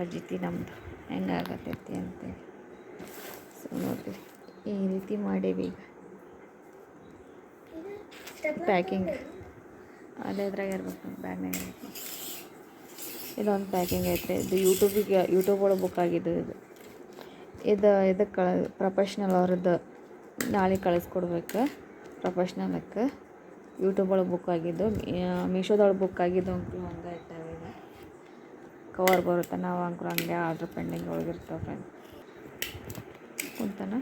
ಫಜಿತಿ ನಮ್ಮದು ಹೆಂಗಾಗತ್ತೈತಿ ಅಂತೇಳಿ. ಸೊ ನೋಡಿರಿ, ಈ ರೀತಿ ಮಾಡೀವಿ ಈಗ. ಪ್ಯಾಕಿಂಗ್ ಅದೇ ಇದ್ರಾಗ ಇರ್ಬೇಕು ಬ್ಯಾಗ್ನಾಗ ಇರ್ಬೇಕು ಇದೊಂದು ಪ್ಯಾಕಿಂಗ್ ಐತೆ ಇದು ಯೂಟ್ಯೂಬಿಗೆ ಯೂಟ್ಯೂಬ್ ಒಳಗೆ ಬುಕ್ ಆಗಿದ್ದು ಇದು. ಇದು ಇದಕ್ಕೆ ಕಳ ಪ್ರೊಫೆಷ್ನಲ್ ಅವ್ರದ್ದು ನಾಳೆ ಕಳಿಸ್ಕೊಡ್ಬೇಕು. ಪ್ರೊಫೆಷ್ನಲಕ್ಕೆ ಯೂಟ್ಯೂಬ್ ಒಳಗೆ ಬುಕ್ ಆಗಿದ್ದು ಮೀಶೋದೊಳಗೆ ಬುಕ್ ಆಗಿದ್ದು ಅಂಕಲು ಹಂಗೆ ಇಟ್ಟಾವೆ ಕವರ್ ಬರುತ್ತೆ. ನಾವು ಅಂಕರು ಹಂಗೆ ಆರ್ಡ್ರ್ ಪೆಂಡಿಂಗ್ ಒಳಗಿರ್ತಾವೆ ಫ್ರೆಂಡ್ ಕುಂತಾನ?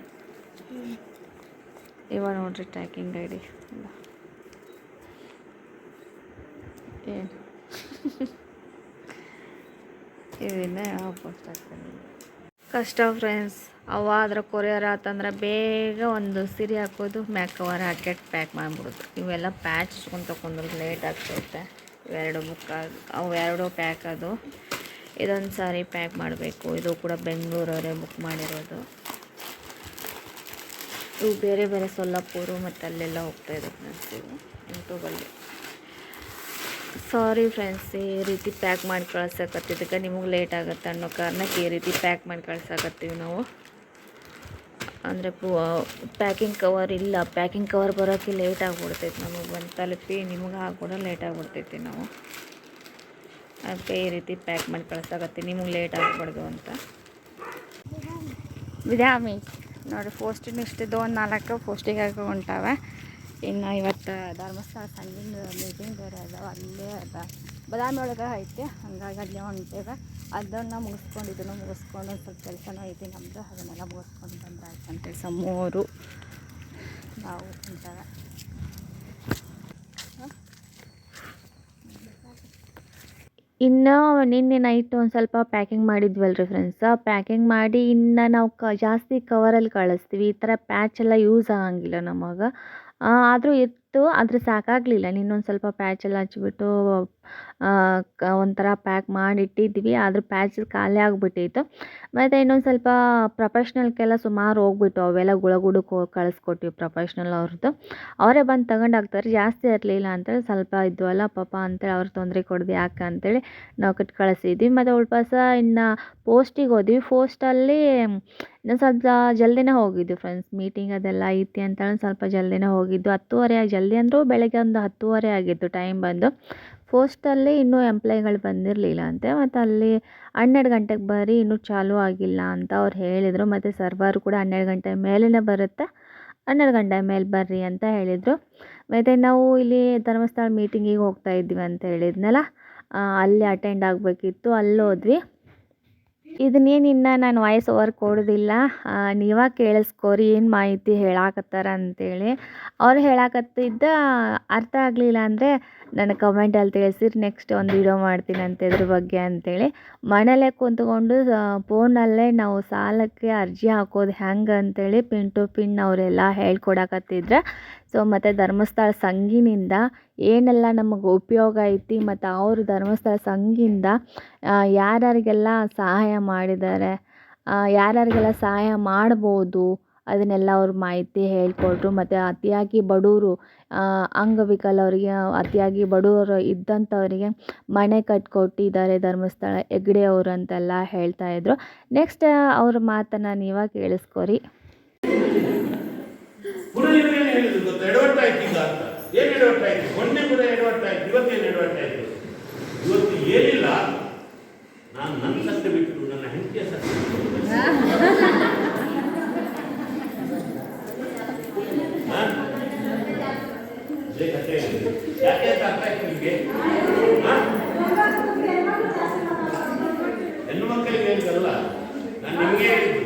ಇವಾಗ ನೋಡ್ರಿ ಟ್ರ್ಯಾಕಿಂಗ್ ಐಡಿ ಡಿ ಏನು ಇದನ್ನೇ ಕಷ್ಟ ಫ್ರೆಂಡ್ಸ್ ಅವ ಅದ್ರ ಕೊರಿಯರ್ ಆತಂದ್ರೆ ಬೇಗ ಒಂದು ಸಿರಿ ಹಾಕೋದು, ಮ್ಯಾಕ್ ಕವರ್ ಹಾಕೆಟ್ ಪ್ಯಾಕ್ ಮಾಡಿಬಿಡೋದು. ಇವೆಲ್ಲ ಪ್ಯಾಚ್ ಹಚ್ಕೊಂಡು ತೊಗೊಂಡ್ರೆ ಲೇಟ್ ಆಗ್ತೈತೆ. ಇವೆರಡು ಬುಕ್ ಅವು ಎರಡು ಪ್ಯಾಕ್ ಅದು ಇದೊಂದು ಸಾರಿ ಪ್ಯಾಕ್ ಮಾಡಬೇಕು. ಇದು ಕೂಡ ಬೆಂಗಳೂರವರೇ ಬುಕ್ ಮಾಡಿರೋದು. ಇವು ಬೇರೆ ಬೇರೆ ಸೊಲ್ಲಾಪುರು ಮತ್ತು ಅಲ್ಲೆಲ್ಲ ಹೋಗ್ತಾ ಇದೆ ಫ್ರೆಂಡ್ಸ್ ಇವು ಯೂಟ್ಯೂಬಲ್ಲಿ. ಸಾರಿ ಫ್ರೆಂಡ್ಸ್ ಈ ರೀತಿ ಪ್ಯಾಕ್ ಮಾಡಿ ಕಳ್ಸಕತ್ತಿದ್ದಕ್ಕೆ ನಿಮಗೆ ಲೇಟ್ ಆಗುತ್ತೆ ಅನ್ನೋ ಕಾರಣಕ್ಕೆ ಈ ರೀತಿ ಪ್ಯಾಕ್ ಮಾಡಿ ಕಳ್ಸಕತ್ತೀವಿ ನಾವು. ಅಂದರೆ ಪ್ಯಾಕಿಂಗ್ ಕವರ್ ಇಲ್ಲ. ಪ್ಯಾಕಿಂಗ್ ಕವರ್ ಬರೋಕ್ಕೆ ಲೇಟ್ ಆಗಿಬಿಡ್ತೈತಿ ನಮಗೆ. ಬಂದು ತಲುಪಿ ನಿಮಗೆ ಕೂಡ ಲೇಟ್ ಆಗಿಬಿಡ್ತೈತಿ ನಾವು. ಅದಕ್ಕೆ ಈ ರೀತಿ ಪ್ಯಾಕ್ ಮಾಡಿ ಕಳಿಸ್ತಾಗತ್ತೆ ನಿಮಗೆ ಲೇಟ್ ಆಗಬಾರ್ದು ಅಂತ. ವಿದ್ಯಾಮಿ ನೋಡಿ, ಪೋಸ್ಟಿನ ಇಷ್ಟಿದ್ದು ಒಂದು ನಾಲ್ಕು, ಪೋಸ್ಟಿಗೆ ಹೊಂಟಾವೆ ಇನ್ನು ಇವತ್ತು ಧರ್ಮಸ್ಥಳ ಸಂಜಿನ ಮೀಟಿಂಗ್ ಬೇರೆ ಅದಾವ, ಅಲ್ಲೇ ಅದ. ಬದಾಮಿ ಒಳಗೆ ಐತೆ, ಹಂಗಾಗಿ ಅಲ್ಲೇ ಹೊಂಟೇವೆ. ಅದನ್ನು ಮುಗಿಸ್ಕೊಂಡು, ಇದನ್ನು ಮುಗಿಸ್ಕೊಂಡು ಒಂದು ಸ್ವಲ್ಪ ಕೆಲಸನೂ ಐತಿ ನಮ್ಮದು ಅದನ್ನೆಲ್ಲ ಮುಗಿಸ್ಕೊಂಡು ಬಂದ್ರೆ ಆಯ್ತು ಅಂತೇಳಿ. ಸಮೂರು ನಾವು ಹೊಂಟಾವೆ ಇನ್ನು ನಿನ್ನೆ ನೈಟ್ ಒಂದು ಸ್ವಲ್ಪ ಪ್ಯಾಕಿಂಗ್ ಮಾಡಿದ್ವಲ್ಲ ರೀ ಫ್ರೆಂಡ್ಸ್ ಪ್ಯಾಕಿಂಗ್ ಮಾಡಿ ಇನ್ನು ನಾವು ಕ, ಜಾಸ್ತಿ ಕವರಲ್ಲಿ ಕಳಿಸ್ತೀವಿ. ಈ ಥರ ಪ್ಯಾಚ್ ಎಲ್ಲ ಯೂಸ್ ಆಗಂಗಿಲ್ಲ ನಮಗೆ. ಆದರೂ ಇತ್ತು. ಆದರೆ ಸಾಕಾಗಲಿಲ್ಲ. ಇನ್ನೊಂದು ಸ್ವಲ್ಪ ಪ್ಯಾಚ್ ಹಚ್ಚಿಬಿಟ್ಟು ಒಂಥರ ಪ್ಯಾಕ್ ಮಾಡಿ ಇಟ್ಟಿದ್ವಿ ಆದರೂ ಪ್ಯಾಚ್ ಖಾಲಿ ಆಗಿಬಿಟ್ಟಿತ್ತು. ಮತ್ತು ಇನ್ನೊಂದು ಸ್ವಲ್ಪ ಪ್ರೊಫೆಷ್ನಲ್ಗೆಲ್ಲ ಸುಮಾರು ಹೋಗ್ಬಿಟ್ಟು ಅವೆಲ್ಲ ಗುಳಗುಡಕ್ಕೆ ಹೋಗಿ ಕಳಿಸ್ಕೊಟ್ವಿ ಪ್ರೊಫೆಷ್ನಲ್ ಅವ್ರದ್ದು ಅವರೇ ಬಂದು ತಗೊಂಡು ಹಾಕ್ತಾರೆ ಜಾಸ್ತಿ ಇರಲಿಲ್ಲ ಅಂತೇಳಿ ಸ್ವಲ್ಪ ಇದ್ವಲ್ಲ ಪಾಪ ಅಂತೇಳಿ ಅವ್ರು ತೊಂದರೆ ಕೊಡ್ದು ಯಾಕೆ ಅಂತೇಳಿ ನಾವು ಕಟ್ ಕಳಿಸಿದ್ವಿ. ಮತ್ತು ಉಳ್ಪಾಸ ಇನ್ನು ಪೋಸ್ಟಿಗೆ ಹೋದ್ವಿ. ಪೋಸ್ಟಲ್ಲಿ ಇನ್ನೊಂದು ಸ್ವಲ್ಪ ಜಲ್ದಿನೇ ಹೋಗಿದ್ವಿ ಫ್ರೆಂಡ್ಸ್ ಮೀಟಿಂಗ್ ಅದೆಲ್ಲ ಐತಿ ಅಂತೇಳಿ ಸ್ವಲ್ಪ ಜಲ್ದಿನೇ ಹೋಗಿದ್ದು. ಹತ್ತುವರೆ ಜಲ್ದಿ ಅಂದರೂ ಬೆಳಗ್ಗೆ ಒಂದು ಹತ್ತುವರೆ ಆಗಿತ್ತು ಟೈಮ್ ಬಂದು. ಪೋಸ್ಟಲ್ಲಿ ಇನ್ನೂ ಎಂಪ್ಲಾಯ್ಗಳು ಬಂದಿರಲಿಲ್ಲ ಅಂತೆ. ಮತ್ತು ಅಲ್ಲಿ ಹನ್ನೆರಡು ಗಂಟೆಗೆ ಬರ್ರಿ, ಇನ್ನೂ ಚಾಲೂ ಆಗಿಲ್ಲ ಅಂತ ಅವ್ರು ಹೇಳಿದರು. ಮತ್ತು ಸರ್ವರ್ ಕೂಡ ಹನ್ನೆರಡು ಗಂಟೆ ಮೇಲೇ ಬರುತ್ತೆ. ಹನ್ನೆರಡು ಗಂಟೆ ಮೇಲೆ ಬರ್ರಿ ಅಂತ ಹೇಳಿದರು. ಮತ್ತು ನಾವು ಇಲ್ಲಿ ಧರ್ಮಸ್ಥಳ ಮೀಟಿಂಗಿಗೆ ಹೋಗ್ತಾ ಇದ್ವಿ ಅಂತ ಹೇಳಿದ್ನಲ್ಲ? ಅಲ್ಲಿ ಅಟೆಂಡ್ ಆಗಬೇಕಿತ್ತು. ಅಲ್ಲಿ ಹೋದ್ವಿ ಇದನ್ನೇನು ಇನ್ನು ನಾನು ವಾಯ್ಸ್ ಓವರ್ ಕೊಡೋದಿಲ್ಲ. ನೀವೇ ಕೇಳಿಸ್ಕೋರಿ, ಏನು ಮಾಹಿತಿ ಹೇಳಾಕತ್ತಾರ ಅಂತೇಳಿ. ಅವ್ರು ಹೇಳಾಕತ್ತಿದ್ದ ಅರ್ಥ ಆಗಲಿಲ್ಲ ಅಂದರೆ ನನ್ನ ಕಮೆಂಟಲ್ಲಿ ತಿಳಿಸಿರಿ ನೆಕ್ಸ್ಟ್ ಒಂದು ವಿಡಿಯೋ ಮಾಡ್ತೀನಿ ಅಂತ ಇದ್ರ ಬಗ್ಗೆ ಅಂತೇಳಿ. ಮನೇಲೇ ಕುಂತ್ಕೊಂಡು ಫೋನಲ್ಲೇ ನಾವು ಸಾಲಕ್ಕೆ ಅರ್ಜಿ ಹಾಕೋದು ಹೆಂಗೆ ಅಂತೇಳಿ ಪಿನ್ ಟು ಪಿನ್ ಅವರೆಲ್ಲ ಹೇಳ್ಕೊಡಕತ್ತಿದ್ರು. ಸೊ ಮತ್ತು ಧರ್ಮಸ್ಥಳ ಸಂಘಿನಿಂದ ಏನೆಲ್ಲ ನಮಗೆ ಉಪಯೋಗ ಐತಿ ಮತ್ತು ಅವರು ಧರ್ಮಸ್ಥಳ ಸಂಘಿಂದ ಯಾರ್ಯಾರಿಗೆಲ್ಲ ಸಹಾಯ ಮಾಡಿದ್ದಾರೆ ಯಾರ್ಯಾರಿಗೆಲ್ಲ ಸಹಾಯ ಮಾಡ್ಬೋದು ಅದನ್ನೆಲ್ಲ ಅವ್ರ ಮಾಹಿತಿ ಹೇಳಿಕೊಟ್ರು. ಮತ್ತು ಅತಿಯಾಗಿ ಬಡವರು ಅಂಗವಿಕಲವರಿಗೆ ಅತಿಯಾಗಿ ಬಡವರು ಇದ್ದಂಥವರಿಗೆ ಮನೆ ಕಟ್ಕೊಟ್ಟಿದ್ದಾರೆ ಧರ್ಮಸ್ಥಳ ಹೆಗ್ಡೆ ಅವರು ಅಂತೆಲ್ಲ ಹೇಳ್ತಾ ಇದ್ರು. ನೆಕ್ಸ್ಟ್ ಅವ್ರ ಮಾತನ್ನು ನೀವೇ ಕೇಳಿಸ್ಕೊರಿ ಪುನಃ ಇವ್ರೇನು ಹೇಳಿದ್ರು ಗೊತ್ತಾ ಎಡವಟ್ಟ ಆಯ್ತು ಈಗ ಅಂತ ಏನು ಎಡವಟ್ಟ ಆಯಿತು ಮೊನ್ನೆ ಕೂಡ ಎಡವಟ್ಟ ಆಯ್ತು ಇವತ್ತೇನು ಎಡವಟ್ಟ ಆಯ್ತು ಇವತ್ತು ಏನಿಲ್ಲ, ನಾನು ನನ್ನ ಸತ್ಯ ಬಿಟ್ಟು ನನ್ನ ಹೆಂಡತಿಯ ಸತ್ಯ ಬಿಟ್ಟು. ಯಾಕೆ ಅಂತ ಅರ್ಥ ಆಯ್ತು ನಿಮಗೆ ಹಾ? ಹೆಣ್ಣು ಮಕ್ಕಳಿಗೆ ಹೇಳಿದಲ್ಲ ನಾನು ನಿಮಗೆ ಹೇಳಿದ್ದು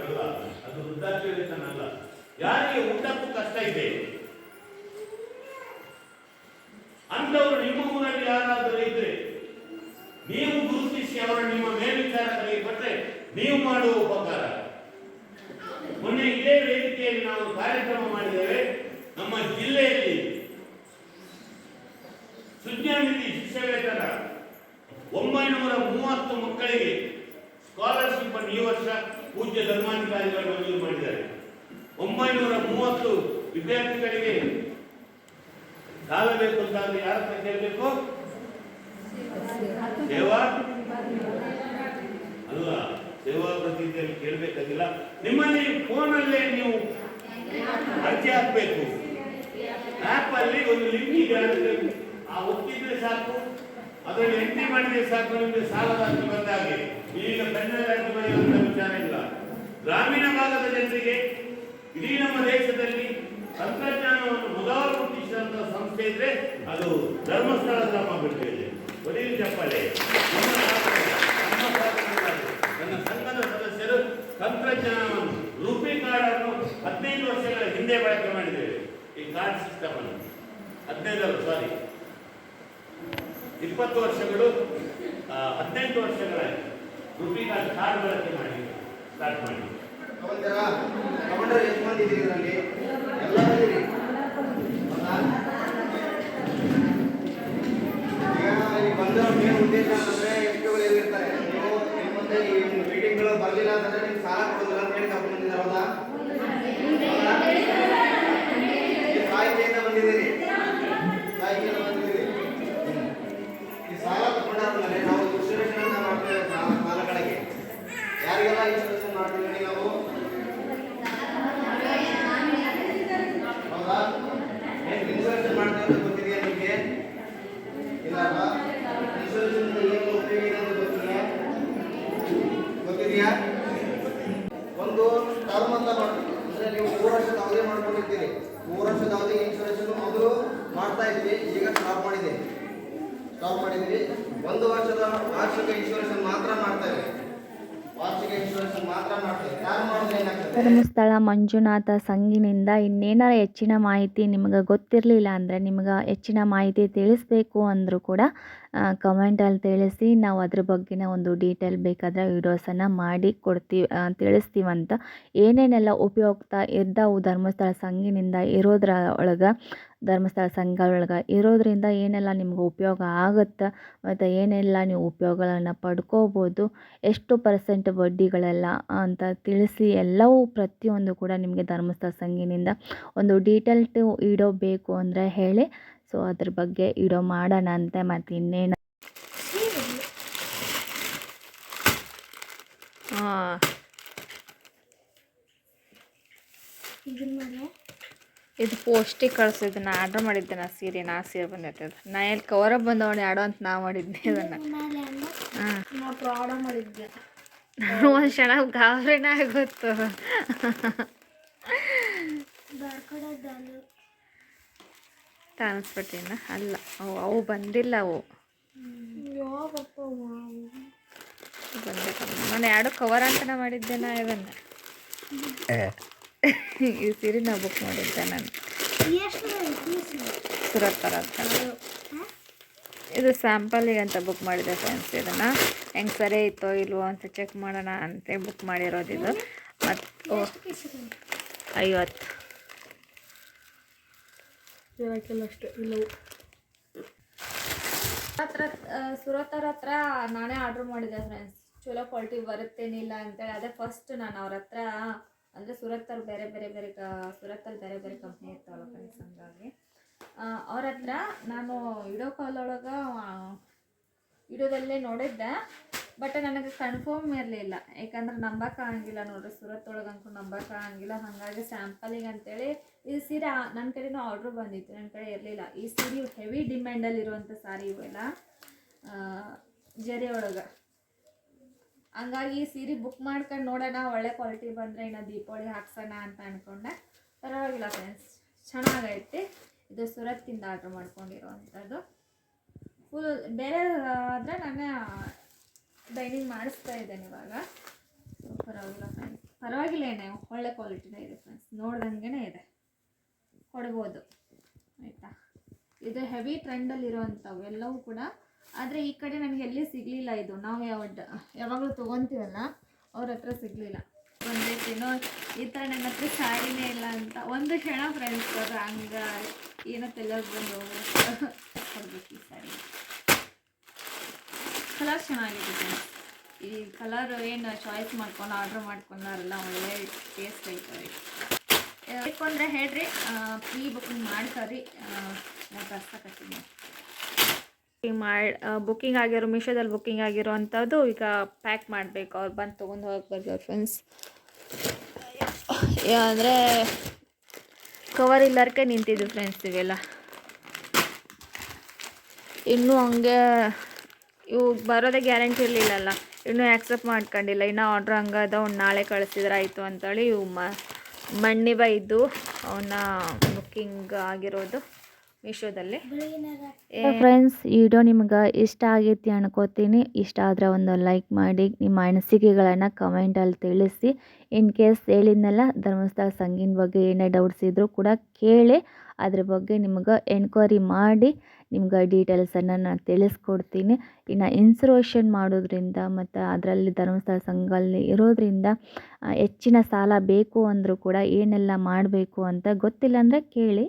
ಅಲ್ಲ, ಅದು ವೃದ್ಧಾಪ್ಯ ವೇತನ ಅಲ್ಲ ಯಾರಿಗೆ ಊಟಕ್ಕೂ ಕಷ್ಟ ಇದೆ ಅಂಥವರು ನಿಮ್ಮ ಊರಲ್ಲಿ ಯಾರಾದರೂ ಇದ್ರೆ ನೀವು ಗುರುತಿಸಿ ಅವರ ನಿಮ್ಮ ಮೇಲ್ವಿಚಾರಕರಿಗೆ ಕೊಟ್ಟರೆ ನೀವು ಮಾಡುವ ಉಪಕಾರ. ಮೊನ್ನೆ ಇದೇ ವೇದಿಕೆಯಲ್ಲಿ ನಾವು ಕಾರ್ಯಕ್ರಮ ಮಾಡಿದ್ದೇವೆ. ನಮ್ಮ ಜಿಲ್ಲೆಯಲ್ಲಿ ಸುಜ್ಞಾನಿಧಿ ವೇತನ ಒಂಬೈನೂರ ಮೂವತ್ತು ಮಕ್ಕಳಿಗೆ ಸ್ಕಾಲರ್ಶಿಪ್ ಅನ್ನು ಈ ವರ್ಷ ಪೂಜ್ಯ ಧರ್ಮಾಧಿಕಾರಿಗಳು ಮಂಜೂರು ಮಾಡಿದ್ದಾರೆ. ಒಂಬೈನೂರ ಮೂವತ್ತು ವಿದ್ಯಾರ್ಥಿಗಳಿಗೆ ಕಾಲಬೇಕು ಬೇಕು ಅಂತ ಅಂದ್ರೆ ಯಾರ ಹತ್ರ ಕೇಳಬೇಕು? ಅಲ್ಲ ಸೇವಾ ಪ್ರತಿನಿಧಿಯಲ್ಲಿ ಕೇಳಬೇಕಾಗಿಲ್ಲ. ನಿಮ್ಮಲ್ಲಿ ಫೋನ್ ಫೋನಲ್ಲೇ ನೀವು ಅರ್ಜಿ ಹಾಕಬೇಕು. ಆಪ್ ಅಲ್ಲಿ ಒಂದು ಲಿಂಕ್ ಇದೆ ಆ ಒತ್ತಿದ್ರೆ ಸಾಕು. ಅದರಲ್ಲಿ ಎಂಟ್ರಿ ಮಾಡಿದ್ರೆ ಸಾಕು, ನಿಮಗೆ ಸಾಲದ ಅಂತ ಬಂದಾಗೆ. ಈಗ ಕನ್ನಡ ಬರೆಯುವಂತ ವಿಚಾರ ಇಲ್ಲ. ಗ್ರಾಮೀಣ ಭಾಗದ ಜನರಿಗೆ ಇಡೀ ನಮ್ಮ ದೇಶದಲ್ಲಿ ತಂತ್ರಜ್ಞಾನವನ್ನು ಮೊದಲು ಹುಟ್ಟಿಸಿದಂತ ಸಂಸ್ಥೆ ಇದ್ರೆ ಅದು ಧರ್ಮಸ್ಥಳ ಗ್ರಾಮ ಬಿಟ್ಟಿದೆ ಬರೀ ಚಪ್ಪಲೆ ನಿಮ್ಮ ನಮ್ಮ ನನ್ನ ಸಂಘದ ಸದಸ್ಯರು ತಂತ್ರಜ್ಞಾನವನ್ನು, ರೂಪಿ ಕಾರ್ಡ್ ಅನ್ನು ಹದಿನೈದು ವರ್ಷಗಳ ಹಿಂದೆ ಬಳಕೆ ಮಾಡಿದ್ದೇವೆ. ಈ ಕಾರ್ಡ್ ಸಿಸ್ಟಮ್ ಅನ್ನು. ಹದಿನೈದು ಸಾರಿ ಇಪ್ಪತ್ತು ವರ್ಷಗಳು ಹದಿನೆಂಟು ವರ್ಷಗಳ ರೂಪಿ ಕಾರ್ಡ್ ಕಾರ್ಡ್ ಬಳಕೆ ಮಾಡಿ ಸ್ಟಾರ್ಟ್ ಮಾಡಿ ಎಷ್ಟು ಮಂದಿ ಇದರಲ್ಲಿ. ಎಲ್ಲ ಇದ್ದೀರಿ ಹೌದಾ? ಈಗ ಇಲ್ಲಿ ಬಂದಿರೋ ಮೇನ್ ಉದ್ದೇಶ ಅಂತಂದ್ರೆ ಎಷ್ಟು ಇರ್ತಾರೆ ನೀವು ನಿಮ್ಮ ಮುಂದೆ ಈ ಮೀಟಿಂಗ್ಗಳು ಬರಲಿಲ್ಲ ಅಂತಂದ್ರೆ ನಿಮ್ಗೆ ಸಾಲ ಕೊಡೋದಿಲ್ಲ ಅಂತ ಹೇಳಿ ಕರ್ಕೊಂಡು alma que ಧರ್ಮಸ್ಥಳ ಮಂಜುನಾಥ ಸಂಘಿನಿಂದ ಇನ್ನೇನಾರ ಹೆಚ್ಚಿನ ಮಾಹಿತಿ ನಿಮಗೆ ಗೊತ್ತಿರಲಿಲ್ಲ ಅಂದರೆ ನಿಮ್ಗೆ ಹೆಚ್ಚಿನ ಮಾಹಿತಿ ತಿಳಿಸ್ಬೇಕು ಅಂದರೂ ಕೂಡ ಕಮೆಂಟಲ್ಲಿ ತಿಳಿಸಿ. ನಾವು ಅದ್ರ ಬಗ್ಗೆನ ಒಂದು ಡೀಟೇಲ್ ಬೇಕಾದರೆ ವೀಡಿಯೋಸನ್ನು ಮಾಡಿ ಕೊಡ್ತೀವಿ ತಿಳಿಸ್ತೀವಂತ. ಏನೇನೆಲ್ಲ ಉಪಯುಕ್ತ ಇದ್ದಾವು ಧರ್ಮಸ್ಥಳ ಸಂಘಿನಿಂದ ಇರೋದ್ರ ಒಳಗೆ ಧರ್ಮಸ್ಥಳ ಸಂಘಗಳೊಳಗೆ ಒಳಗೆ ಇರೋದ್ರಿಂದ ಏನೆಲ್ಲ ನಿಮ್ಗೆ ಉಪಯೋಗ ಆಗುತ್ತೆ, ಮತ್ತು ಏನೆಲ್ಲ ನೀವು ಉಪಯೋಗಗಳನ್ನು ಪಡ್ಕೋಬೋದು, ಎಷ್ಟು ಪರ್ಸೆಂಟ್ ಬಡ್ಡಿಗಳೆಲ್ಲ ಅಂತ ತಿಳಿಸಿ ಎಲ್ಲವೂ ಪ್ರತಿಯೊಂದು ಕೂಡ ನಿಮಗೆ ಧರ್ಮಸ್ಥಳ ಸಂಘಿನಿಂದ ಒಂದು ಡೀಟೇಲ್ಟು ಇಡೋ ಬೇಕು ಅಂದರೆ ಹೇಳಿ. ಸೊ ಅದ್ರ ಬಗ್ಗೆ ಇಡೋ ಮಾಡೋಣ ಅಂತ ಮತ್ತು ಇನ್ನೇನು? ಹಾಂ. ಇದು ಪೋಸ್ಟಿಗೆ ಕಳಿಸು ಇದನ್ನ ಆರ್ಡ್ರ್ ಮಾಡಿದ್ದೆ ನಾ ಸೀರೆ ನಾ ಸೀರೆ ಬಂದೈತೆ ಅದು ನಾ ಎಲ್ಲಿ ಕವರ ಬಂದವಣೆ ಆಡೋ ಅಂತ ನಾ ಮಾಡಿದ್ದೆ ಅದನ್ನು. ಹಾಂ. ಮಾಡಿದ್ದೆ. ಒಂದು ಕ್ಷಣ ಗಾಬರಿನ ಆಗೋತ್ತು ಬರ್ಕಡದಲ್ಲ ಟ್ರಾನ್ಸ್ಪೋರ್ಟಿನ? ಅಲ್ಲ ಅವು ಅವು ಬಂದಿಲ್ಲ ಅವು. ನಾನು ಎರಡು ಕವರ್ ಅಂತನ ಮಾಡಿದ್ದೆ ನಾ ಇವನ್ನ. ಈ ಸೀರೆ ನಾ ಬುಕ್ ಮಾಡಿದ್ದೆ ನಾನು. ಸುರತ್ತರ ಸುರತ್ ಅಂತ. ಇದು ಸ್ಯಾಂಪಲಿಗೆ ಅಂತ ಬುಕ್ ಮಾಡಿದೆ ಫ್ರೆಂಡ್ಸ್ ಇದನ್ನು. ಹೆಂಗೆ ಸರಿ ಇತ್ತೋ ಇಲ್ವೋ ಅಂತ ಚೆಕ್ ಮಾಡೋಣ ಅಂತ ಬುಕ್ ಮಾಡಿರೋದು ಇದು. ಮತ್ತು ಐವತ್ತು. ಹತ್ರ ಸುರತರ ಹತ್ರ ನಾನೇ ಆರ್ಡ್ರ್ ಮಾಡಿದ್ದೆ ಫ್ರೆಂಡ್ಸ್ ಚಲೋ ಕ್ವಾಲಿಟಿ ಬರುತ್ತೇನಿಲ್ಲ ಅಂತೇಳಿ. ಅದೇ ಫಸ್ಟ್ ನಾನು ಅವ್ರ ಹತ್ರ ಅಂದರೆ ಸುರತ್ತಲ್ಲಿ ಬೇರೆ ಬೇರೆ ಬೇರೆ ಸುರತ್ತಲ್ಲಿ ಬೇರೆ ಬೇರೆ ಕಂಪ್ನಿ ಇರ್ತಾವಲ್ಲ ಫ್ರೆಂಡ್ಸ್ ಹಂಗಾಗಿ. ಅವ್ರ ಹತ್ರ ನಾನು ವಿಡಿಯೋ ಕಾಲ್ ಒಳಗೆ ವಿಡಿಯೋದಲ್ಲೇ ನೋಡಿದ್ದೆ ಬಟ್ ನನಗೆ ಕನ್ಫರ್ಮ್ ಇರಲಿಲ್ಲ ಯಾಕಂದ್ರೆ ನಂಬಕ್ಕಾಗಂಗಿಲ್ಲ ನೋಡ್ರಿ, ಸುರತ್ ಒಳಗೆ ಅಂದ್ಕೊಂಡು ನಂಬಕ್ಕಾಗಂಗಿಲ್ಲ ಹಾಗಾಗಿ ಸ್ಯಾಂಪಲಿಗೆ ಅಂತೇಳಿ ಈ ಸೀರೆ ನನ್ನ ಕಡೆನೂ ಆರ್ಡ್ರ್ ಬಂದಿತ್ತು ನನ್ನ ಕಡೆ ಇರಲಿಲ್ಲ ಈ ಸೀರೆ ಹೆವಿ ಡಿಮ್ಯಾಂಡಲ್ಲಿ ಇರುವಂಥ ಸಾರಿ ಇವೆಲ್ಲ ಜರಿ ಒಳಗೆ. ಹಂಗಾಗಿ ಈ ಸೀರೆ ಬುಕ್ ಮಾಡ್ಕೊಂಡು ನೋಡೋಣ, ಒಳ್ಳೆ ಕ್ವಾಲಿಟಿ ಬಂದರೆ ಇನ್ನು ದೀಪಾವಳಿ ಹಾಕ್ಸೋಣ ಅಂತ ಅಂದ್ಕೊಂಡೆ ಪರವಾಗಿಲ್ಲ ಫ್ರೆಂಡ್ಸ್ ಚೆನ್ನಾಗೈತೆ. ಇದು ಸುರತ್ತಿಂದ ಆರ್ಡ್ರ್ ಮಾಡ್ಕೊಂಡಿರೋವಂಥದ್ದು ಫುಲ್ ಬೇರೆ ಆದರೆ ನಾನೇ ಡೈನಿಂಗ್ ಮಾಡಿಸ್ತಾ ಇದ್ದೇನೆ ಇವಾಗ. ಪರವಾಗಿಲ್ಲ ಫ್ರೆಂಡ್ಸ್ ಪರವಾಗಿಲ್ಲ ಏನೇ, ಒಳ್ಳೆ ಕ್ವಾಲಿಟಿನೇ ಇದೆ ಫ್ರೆಂಡ್ಸ್ ನೋಡ್ದಂಗೆ ಇದೆ. ಕೊಡ್ಬೋದು. ಆಯಿತಾ? ಇದು ಹೆವಿ ಟ್ರೆಂಡಲ್ಲಿರೋವಂಥವು ಎಲ್ಲವೂ ಕೂಡ. ಆದರೆ ಈ ಕಡೆ ನನಗೆ ಎಲ್ಲಿ ಸಿಗಲಿಲ್ಲ ಇದು. ನಾವು ಯಾವ ಯಾವಾಗಲೂ ತೊಗೊತೀವಲ್ಲ, ಅವ್ರ ಹತ್ರ ಸಿಗಲಿಲ್ಲ. ಬಂದೈತೇನೋ ಈ ಥರ ನನ್ನ ಹತ್ರ ಸ್ಯಾರಿನೇ ಇಲ್ಲ ಅಂತ ಒಂದು ಕ್ಷಣ ಫ್ರೆಂಡ್ಸ್ ಅವರು ಹಂಗ ಏನೋ ತೆಲ್ಲೋದು ಬಂದು ಹೋಗ್ಬೇಕು ಈ ಸ್ಯಾರಿ ಕಲರ್ ಚೆನ್ನಾಗಿದೆ. ಈ ಕಲರ್ ಏನು ಚಾಯ್ಸ್ ಮಾಡ್ಕೊಂಡು ಆರ್ಡ್ರ್ ಮಾಡ್ಕೊಂಡಾರಲ್ಲ ಒಳ್ಳೆ ಟೇಸ್ಟ್ ಐತೆ ಬೇಕು ಅಂದರೆ ಹೇಳ್ರಿ ಪ್ರೀ ಬುಕಿಂಗ್ ಮಾಡ್ತಾರ್ರಿ ನಾವು ಈ ಮಾಡಿ ಬುಕ್ಕಿಂಗ್ ಆಗಿರೋ ಮೀಶೋದಲ್ಲಿ ಬುಕ್ಕಿಂಗ್ ಆಗಿರೋ ಅಂಥದ್ದು ಈಗ ಪ್ಯಾಕ್ ಮಾಡಬೇಕು. ಅವ್ರು ಬಂದು ತೊಗೊಂಡು ಹೋಗಕ್ಕೆ ಬರ್ತಾರೆ ಫ್ರೆಂಡ್ಸ್ ಅಂದರೆ ಕವರ್ ಇಲ್ಲರ್ಕೆ ನಿಂತಿದ್ದು ಫ್ರೆಂಡ್ಸ್ ಇವೆಲ್ಲ ಇನ್ನೂ ಹಂಗೆ ಇವು ಬರೋದೇ ಗ್ಯಾರಂಟಿ ಇರಲಿಲ್ಲಲ್ಲ. ಇನ್ನೂ ಆ್ಯಕ್ಸೆಪ್ಟ್ ಮಾಡ್ಕೊಂಡಿಲ್ಲ. ಇನ್ನೂ ಆರ್ಡ್ರ್ ಹಂಗದ, ಅವ್ನು ನಾಳೆ ಕಳಿಸಿದ್ರೆ ಆಯಿತು ಅಂತೇಳಿ ಇವು ಮಣ್ಣಿ ಇದ್ದು ಅವನ್ನ ಬುಕ್ಕಿಂಗ್ ಆಗಿರೋದು. ಮೀಶೋದಲ್ಲಿ. ಫ್ರೆಂಡ್ಸ್ ಈ ವಿಡಿಯೋ ನಿಮ್ಗೆ ಇಷ್ಟ ಆಗೈತಿ ಅನ್ಕೋತೀನಿ. ಇಷ್ಟ ಆದರೆ ಒಂದು ಲೈಕ್ ಮಾಡಿ ನಿಮ್ಮ ಅನಿಸಿಕೆಗಳನ್ನು ಕಮೆಂಟಲ್ಲಿ ತಿಳಿಸಿ. ಇನ್ ಕೇಸ್ ಹೇಳಿದ್ನಲ್ಲ ಧರ್ಮಸ್ಥಳ ಸಂಘಿನ ಬಗ್ಗೆ ಏನೇ ಡೌಟ್ಸ್ ಇದ್ದರೂ ಕೂಡ ಕೇಳಿ. ಅದ್ರ ಬಗ್ಗೆ ನಿಮ್ಗೆ ಎನ್ಕ್ವೈರಿ ಮಾಡಿ ನಿಮ್ಗೆ ಡೀಟೇಲ್ಸನ್ನು ನಾನು ತಿಳಿಸ್ಕೊಡ್ತೀನಿ. ಇನ್ನು ಇನ್ಸುರೇಷನ್ ಮಾಡೋದ್ರಿಂದ ಮತ್ತು ಅದರಲ್ಲಿ ಧರ್ಮಸ್ಥಳ ಸಂಘಲ್ಲಿ ಇರೋದ್ರಿಂದ ಹೆಚ್ಚಿನ ಸಾಲ ಬೇಕು ಅಂದರೂ ಕೂಡ ಏನೆಲ್ಲ ಮಾಡಬೇಕು ಅಂತ ಗೊತ್ತಿಲ್ಲ ಅಂದರೆ ಕೇಳಿ.